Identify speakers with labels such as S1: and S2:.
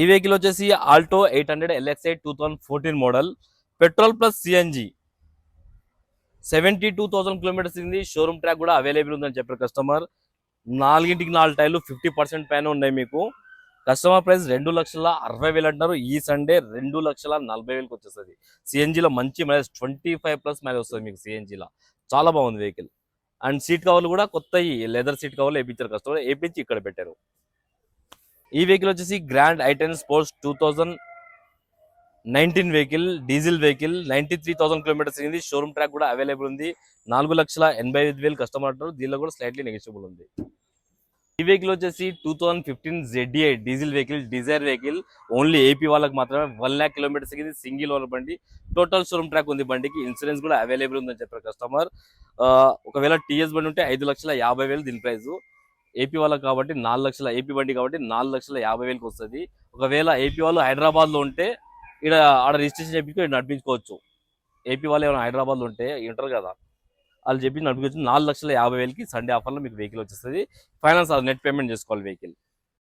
S1: ఈ వెహికల్ వచ్చేసి Alto eight hundred LXI two thousand fourteen model. Petrol plus CNG. Seventy two thousand kilometres ఉంది showroom track కూడా available ఉందని చెప్పారు customer. నాలుగింటికి నాలుగు టైర్లు ఫిఫ్టీ పర్సెంట్ పైన ఉన్నాయి మీకు. కస్టమర్ ప్రైస్ రెండు లక్షల అరవై వేలు అంటున్నారు. ఈ సండే రెండు లక్షల నలభై వేలకు వచ్చేస్తుంది. సిఎన్జిలో మంచి mileage twenty five plus mileage వస్తుంది మీకు సిఎన్జిలో. చాలా బాగుంది వెహికల్. అండ్ సీట్ కవర్లు కూడా కొత్త లెదర్ సీట్ కవర్లు వేయించారు కస్టమర్. వేయించి ఇక్కడ పెట్టారు. ఈ వెహికల్ వచ్చేసి grand i ten sports two thousand nineteen vehicle diesel vehicle ninety three thousand kilometres అయింది షోరూమ్ ట్రాక్ కూడా అవైలబుల్ ఉంది. నాలుగు లక్షల ఎనభై ఐదు వేలు కస్టమర్ అంటారు. దీనిలో కూడా స్లైట్లీ నెగిషియబుల్ ఉంది. ఈ వెహికల్ వచ్చేసి two thousand fifteen ZDI diesel vehicle Dzire vehicle only AP వాళ్ళకి మాత్రమే వన్ ల్యాక్ కిలోమీటర్స్ ఇది సింగిల్ ఓనర్ బండి. టోటల్ షోరూమ్ ట్రాక్ ఉంది బండికి. ఇన్సూరెన్స్ కూడా అవైలబుల్ ఉందని చెప్పారు కస్టమర్ ఒకవేళ టీఎస్ బండి ఉంటే ఐదు లక్షల యాభై వేలు దీని ప్రైస్ ఏపీ వాళ్ళకి కాబట్టి నాలుగు లక్షల ఏపీ బండి కాబట్టి నాలుగు లక్షల యాభై వేలకు వస్తుంది. ఒకవేళ ఏపీ వాళ్ళు హైదరాబాద్లో ఉంటే ఇక్కడ ఆడ రిజిస్ట్రేషన్ చెప్పి నడిపించుకోవచ్చు. ఏపీ వాళ్ళు ఏమైనా హైదరాబాద్లో ఉంటే ఉంటారు కదా వాళ్ళు చెప్పి నడిపించు నాలుగు లక్షల యాభై వేలకి సండే ఆఫర్లో మీకు వెహికల్ వచ్చేస్తుంది. ఫైనాన్స్ నెట్ పేమెంట్ చేసుకోవాలి వెహికల్.